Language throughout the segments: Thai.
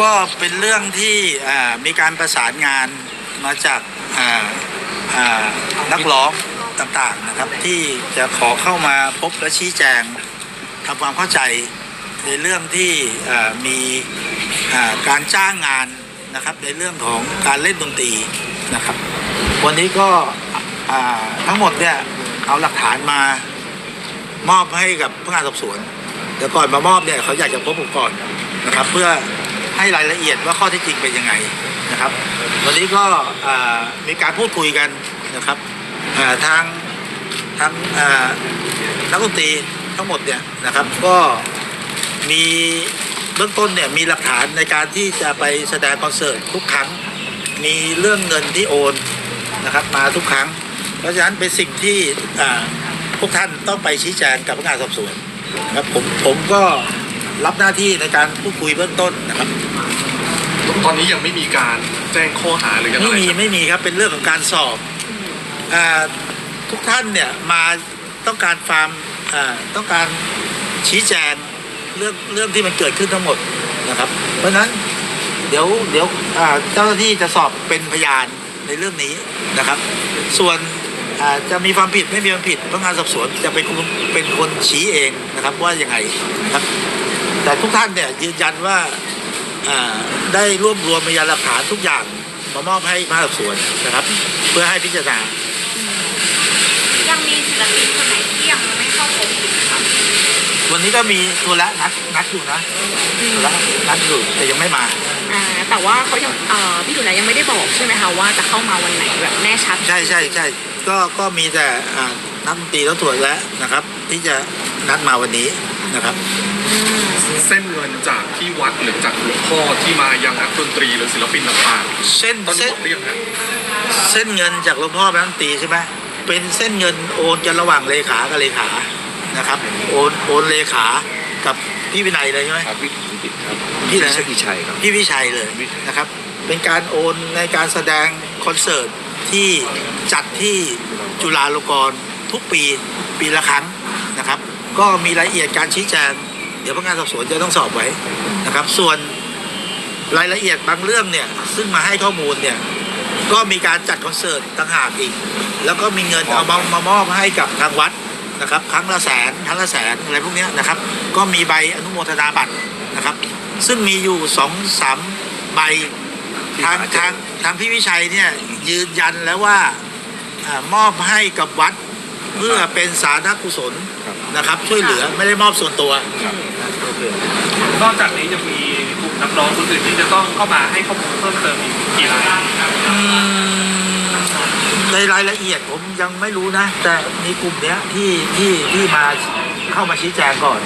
ก็เป็นเรื่องที่มีการประสานงานมาจากนักร้องต่างๆนะครับที่จะขอเข้ามาพบและชี้แจงทำความเข้าใจในเรื่องที่มีการจ้างงานนะครับในเรื่องของการเล่นดนตรีนะครับ วันนี้ก็ทั้งหมดเนี่ยเอาหลักฐานมามอบให้กับพนักงานสอบสวนแต่ก่อนมามอบเนี่ยเขาอยากจะพบผมก่อนนะครับ เพื่อ ให้รายละเอียดว่าข้อที่จริงเป็นยังไงนะครับ วันนี้ก็มีการพูดคุยกันนะครับทางทางนักดนตรีทั้งหมดเนี่ยนะครับก็มีเบื้องต้นเนี่ยมีหลักฐานในการที่จะไปแสดงคอนเสิร์ตทุกครั้ง มีเรื่องเงินที่โอนนะครับมาทุกครั้ง เพราะฉะนั้นเป็นสิ่งที่พวกท่านต้องไปชี้แจงกับพนักงานสอบสวนครับผมผมก็รับหน้าที่ในการพูดคุยเบื้องต้นนะครับ ตอนนี้ยังไม่มีการแจ้งข้อหาหรือยังไม่อะไรมีครับไม่มีครับเป็นเรื่องของการสอบอาทุกท่านเนี่ยมาต้องการความอ่าต้องการชี้แจงเรื่องเรื่องที่มันเกิดขึ้นทั้งหมดนะครับ เพราะฉะนั้นเดี๋ยวเดี๋ยวอ่าเจ้าหน้าที่จะสอบเป็นพยานในเรื่องนี้นะครับ ส่วนอ่าจะมีความผิดไม่มีความผิดพนักงานสอบสวนจะเป็นคนเป็นคนชี้เองนะครับว่ายังไงนะครับ แต่ทุกท่านเนี่ยยืนยันว่าอ่า ได้รวบรวมพยานหลักฐานทุกอย่างมามอบให้พนักงานสอบสวนนะครับ เพื่อให้พิจารณายังมีศิลปินคนไหนที่ยังไม่เข้าพบอีกไหมคะวันนี้ก็มีตัวละนัดนัดอยู่นะตัวละนัดอยู่แต่ยังไม่มา อ่าแต่ว่าเขายังเอ่อพี่ดุลยังไม่ได้บอกใช่ไหมคะว่าจะเข้ามาวันไหนแบบแน่ชัดใช่ใช่ใช่ก็ก็มีแต่อ่านักดนตรีแล้วตรวจแล้วนะครับ ที่จะนัดมาวันนี้นะครับ เส้นเงินจากที่วัดหรือจากหลวงพ่อที่มายังนักดนตรีหรือศิลปินต่างเส้นๆตอนนี้เส้นหมดหรือยังฮะเส้นเงินจากหลวงพ่อพระนักดนตรีใช่ไหมเป็นเส้นเงินโอนกันระหว่างเลขากับเลขานะครับ โอนโอนเลขากับ พี่วินัยเลยใช่ไหมครับวิผิดครับพี่อะไรนะชื่อวิชัยครับ พี่วิชัยเลยนะครับ เป็นการโอนในการแสดงคอนเสิร์ตที่จัดที่จุฬาลงกรณ์ทุกปีปีละครั้งนะครับ ก็มีรายละเอียดการชี้แจง เดี๋ยวพนักงานสอบสวนจะต้องสอบไว้นะครับ ส่วนรายละเอียดบางเรื่องเนี่ย ซึ่งมาให้ข้อมูลเนี่ย ก็มีการจัดคอนเสิร์ตต่างหากอีก แล้วก็มีเงินเอามามามอบให้กับทางวัด นะครับ ครั้งละแสนครั้งละแสนอะไรพวกเนี้ยนะครับ ก็มีใบอนุโมทนาบัตรนะครับ ซึ่งมีอยู่สองสามใบทางทางทางพี่วิชัยเนี่ยยืนยันแล้วว่าอามอบให้กับวัดเพื่อเป็นสาธารณกุศลครับนะครับ ช่วยเหลือไม่ได้มอบส่วนตัวนอกจากนี้จะมีกลุ่มนักร้องคนอื่นที่จะต้องเข้ามาให้ข้อมูลเพิ่มเติมอีกกี่รายอืม ในรายละเอียดผมยังไม่รู้นะ แต่มีกลุ่มเนี้ยที่ที่ที่มาเข้ามาชี้แจงก่อน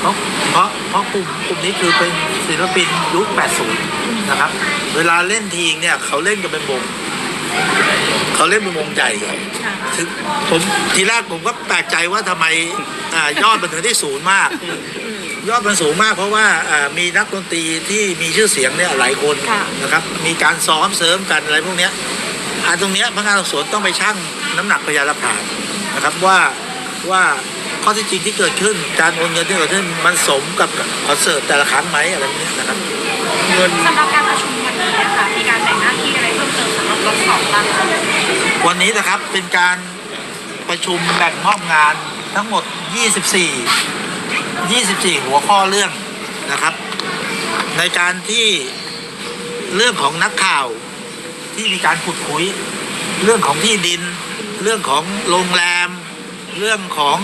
เพราะเพราะเพราะกลุ่มกลุ่มนี้คือเป็นศิลปินยุค 80 นะครับ เวลาเล่นทีเนี่ยเขาเล่นกันเป็นวงเขาเล่นเป็นวงใหญ่ถึงผมทีแรกผมก็แปลกใจว่าทำไมอ่ายอดมันถึงได้สูงมาก ยอดมันสูงมากเพราะว่าอ่ามีนักดนตรีที่มีชื่อเสียงเนี่ยหลายคนค่ะนะครับ มีการซ้อมเสริมกันอะไรพวกเนี้ย อันตรงเนี้ยพนักงานสอบสวนต้องไปชั่งน้ำหนักพยานหลักฐานนะครับว่าว่าข้อที่จริงที่เกิดขึ้นการโอนเงินที่เกิดขึ้นมันสมกับคอนเสิร์ตแต่ละครั้งไหมอะไรพวกเนี้ยนะครับเงินสำหรับการประชุมวันนี้นะคะมีการแบ่งหน้าที่อะไรเพิ่มเติมสำหรับรถสองบ้างคะวันนี้นะครับเป็นการประชุมแบ่งมอบงานทั้งหมด 24 24 หัวข้อเรื่องนะครับ ในการที่เรื่องของนักข่าว ที่มีการขุดคุย เรื่องของที่ดิน เรื่องของโรงแรม เรื่องของ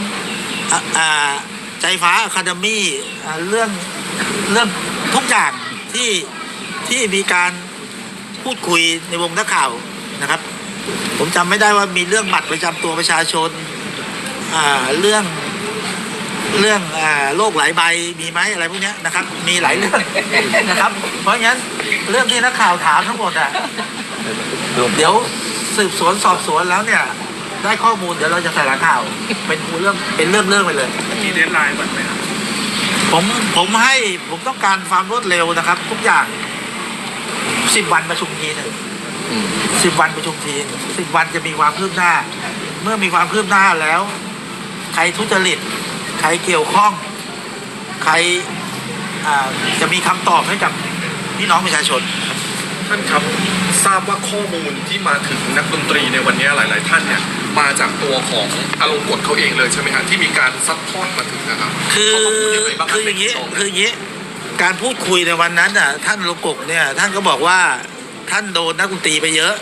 ออใจฟ้าอะคาเดมี่เรื่องเรื่องทุกอย่างที่ที่มีการพูดคุยในวงนักข่าวนะครับ ผมจำไม่ได้ว่ามีเรื่องบัตรประจำตัวประชาชนเรื่อง เรื่องอ่าโรคหลายใบมีไหมอะไรพวกเนี้ยนะครับ มีหลายเรื่องนะครับ เพราะงั้นเรื่องที่นักข่าวถามทั้งหมดอะเดี๋ยวสืบสวนสอบสวนแล้วเนี่ย ได้ข้อมูลเดี๋ยวเราจะใส่หลังข่าว เป็นเรื่องเป็นเรื่องเรื่องไปเลยมีเดทไลน์ก่อนไหมครับผมผมให้ผมต้องการความรวดเร็วนะครับ ทุกอย่างสิบวันประชุมทีหนึ่งสิบวันประชุมทีสิบวันจะมีความคืบหน้า เมื่อมีความคืบหน้าแล้ว ใครทุจริตใค รเกี่ยวข้อง ใครอ่าจะมีคำตอบให้กับพี่น้องประชาชน ท่านครับทราบว่าข้อมูลที่มาถึงนักดนตรีในวันนี้หลาย ๆ ท่านเนี่ยมาจากตัวของอารมณ์กฎเขาเองเลยใช่ไหมฮะที่มีการซัดทอดมาถึงนะครับ คือเขาพูดยังไงบ้างคืออย่างนี้นี้คืออย่างนี้การพูดคุยในวันนั้นน่ะท่านโลกกเนี่ยท่านก็บอกว่าท่านโดนนักดนตรีไปเยอะ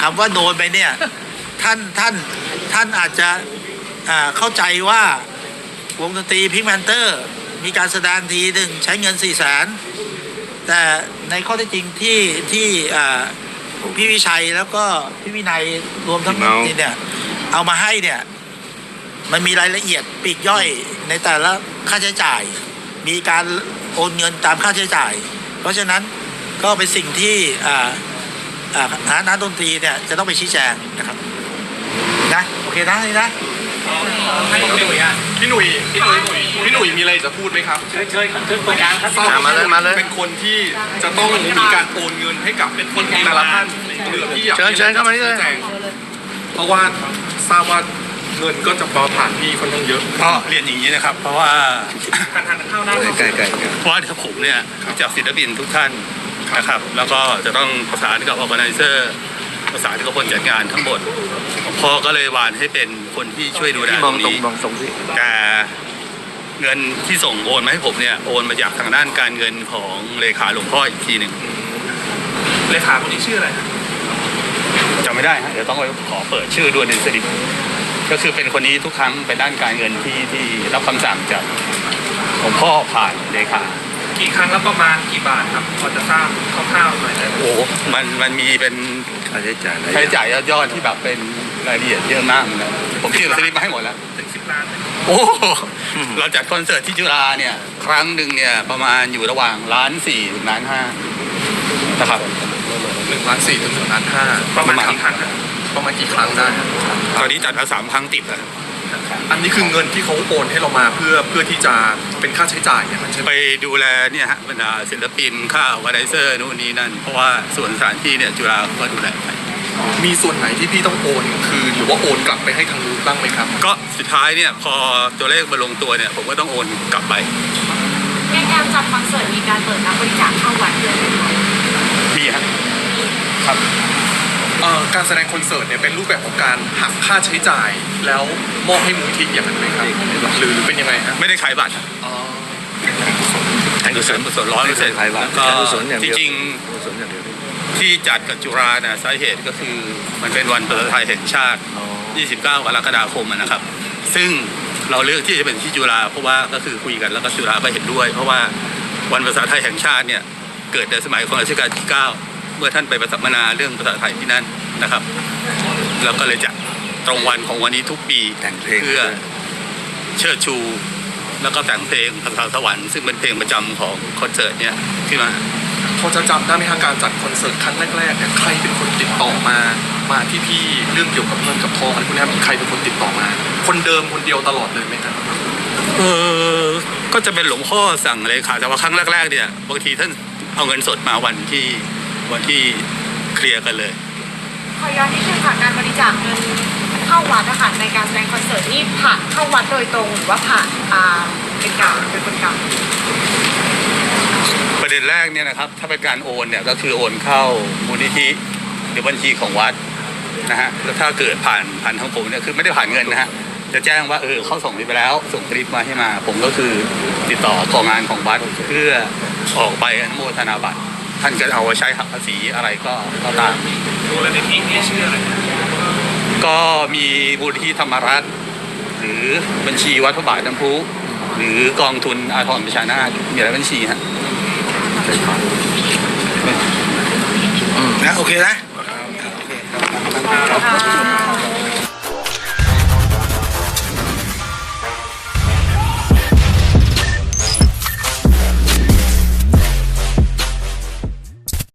คำว่าโดนไปเนี่ยท่านท่านท่านอาจจะอ่าเข้าใจว่า วงดนตรีพิกแมนเตอร์ มีการแสดงทีหนึ่งใช้เงินสี่แสนแต่ในข้อเท็จจริงที่ที่อ่าพี่วิชัยแล้วก็พี่วินัยรวมทั้งหมดนี่เนี่ย เอามาให้เนี่ย มันมีรายละเอียดปลีกย่อยในแต่ละค่าใช้จ่าย มีการโอนเงินตามค่าใช้จ่าย เพราะฉะนั้นก็เป็นสิ่งที่อ่าอ่าคณะนักดนตรีเนี่ยจะต้องไปชี้แจงนะครับนะโอเคนะนี่นะ ให้พี่หนุ่ยอะพี่หนุ่ยพี่หนุ่ยพี่หนุ่ยมีอะไรจะพูดไหมครับ เชิญเชิญครับขึ้นตรงกลางครับทราบว่าเป็นคนที่จะต้องมีการโอนเงินให้กับเป็นคนแต่ละท่านเหลือที่อยากเชิญเชิญเข้ามานี่เลยชี้แจงเพราะว่าทราบว่าเงินก็จะมาผ่านพี่ค่อนข้างเยอะก็เรียนอย่างนี้นะครับ เพราะว่าทานทานข้าวหน้าใกล้ใกล้เพราะว่าเดี๋ยวผมเนี่ยจากศิลปินทุกท่านนะครับ แล้วก็จะต้องประสานกับ organizer ประสานกับคนจัดงานทั้งหมดพ่อก็เลยวานให้เป็นคนที่ช่วยดูแลพี่ตมรองงตรงนี้มองตรงพี่แต่เงินที่ส่งโอนมาให้ผมเนี่ยโอนมาจากทางด้านการเงินของเลขาหลวงพ่ออีกทีหนึ่งเลขาคนนี้ชื่ออะไรจำไม่ได้ฮะเดี๋ยวต้องไปขอเปิดชื่อด้วยในสลิปก็คือเป็นคนนี้ทุกครั้งเป็นด้านการเงินที่ที่รับคำสั่งจากหลวงพ่อผ่านเลขา กี่ครั้งแล้วประมาณกี่บาทครับพอจะทราบคร่าวๆหน่อยได้ไหมโอ้โหมันมันมีเป็นค่าใช้จ่ายอะไรค่าใช้จ่ายยอดๆที่แบบเป็นรายละเอียดเยอะมากนะผมเขียนสลิปมาให้หมดแล้ว ถึงสิบล้านไหมโอ้โหเราจัดคอนเสิร์ตที่จุฬาเนี่ย ครั้งหนึ่งเนี่ยประมาณอยู่ระหว่างล้านสี่ถึงล้านห้านะครับ หนึ่งล้านสี่ถึงหนึ่งล้านห้าประมาณกี่ครั้งครับประมาณกี่ครั้งได้ครับตอนนี้จัดมาสามครั้งติดแล้ว อันนี้คือเงินที่เขาโอนให้เรามาเพื่อเพื่อที่จะเป็นค่าใช้จ่ายเนี่ยมันใช่ไหมไปดูแลเนี่ยฮะบรรดาศิลปินค่าวาไดเซอร์นู่นนี่นั่น เพราะว่าส่วนสถานที่เนี่ยจุฬาก็ดูแลไปมีส่วนไหนที่พี่ต้องโอนคืนหรือว่าโอนกลับไปให้ทางนู้นบ้างไหมครับ ก็สุดท้ายเนี่ยพอตัวเลขมาลงตัวเนี่ยผมก็ต้องโอนกลับไปในการจัดคอนเสิร์ตมีการเปิดรับบริจาคเข้าวัดด้วยไหมคะมีฮะครับ เอ่อการแสดงคอนเสิร์ตเนี่ยเป็นรูปแบบของการหักค่าใช้จ่าย แล้วมอบให้มูลที่อย่างนั้นไหมครับหรือเป็นยังไงฮะไม่ได้ขายบัตรอ๋อการกุศลกุศลร้อยเปอร์เซ็นต์ขายบัตรก็การกุศลอย่างจเดียวริงกุศลอย่างเดียวๆที่จัดกับจุฬาเนี่ยสาเหตุก็คือมันเป็นวันภาษาไทยแห่งชาติอ๋อ29 กรกฎาคมอะนะครับ ซึ่งเราเลือกที่จะเป็นที่จุฬาเพราะว่าก็คือคุยกันแล้วก็จุฬาก็เห็นด้วย เพราะว่าวันภาษาไทยแห่งชาติเนี่ยเกิดในสมัยของรัชกาลที่9เมื่อท่านไปประสัมมนาเรื่องภาษาไทยที่นั่นนะครับ แล้วก็เลยจัดตรงวันของวันนี้ทุกปีแต่งเพลงเพื่อเชิดชู แล้วก็แต่งเพลงภาษาสวรรค์ซึ่งเป็นเพลงประจำของคอนเสิร์ตเนี่ยขึ้นมาพอจะจำได้ไหมฮะการจัดคอนเสิร์ตครั้งแรกๆเนี่ยใครเป็นคนติดต่อมามาที่พี่เรื่องเกี่ยวกับเงินกับทองอะไรพวกนี้ครับใครเป็นคนติดต่อมา คนเดิมคนเดียวตลอดเลยไหมครับเออก็จะเป็นหลวงพ่อสั่งเลยค่ะแต่ว่าครั้งแรกๆเนี่ยบางทีท่านเอาเงินสดมาวันที่ วันที่เคลียร์กันเลย ขอย้อนนิดนึงค่ะการบริจาคเงินเข้าวัดนะคะในการแสดงคอนเสิร์ตนี่ผ่านเข้าวัดโดยตรงหรือว่าผ่านอ่าเป็นกลางเป็นคนกลางประเด็นแรกเนี่ยนะครับถ้าเป็นการโอนเนี่ยก็คือโอนเข้ามูลนิธิหรือบัญชีของวัดนะฮะแล้วถ้าเกิดผ่านผ่านทางผมเนี่ยคือไม่ได้ผ่านเงินนะฮะจะแจ้งว่าเออเขาส่งนี้ไปแล้ว ส่งคลิปมาให้มา ผมก็คือติดต่อกองงานของวัดเพื่อออกไปอนุโมทนาบัตร ท่านก็เอาไว้ใช้หักภาษีอะไรก็ก็ตามมูลนิธินี่ชื่ออะไรนะก็มีมูลนิธิธรรมรัฐหรือบัญชีวัดพระบาทน้ำพุหรือกองทุนอาทรประชานาถมีหลายบัญชีฮะนะโอเคนะค่ะ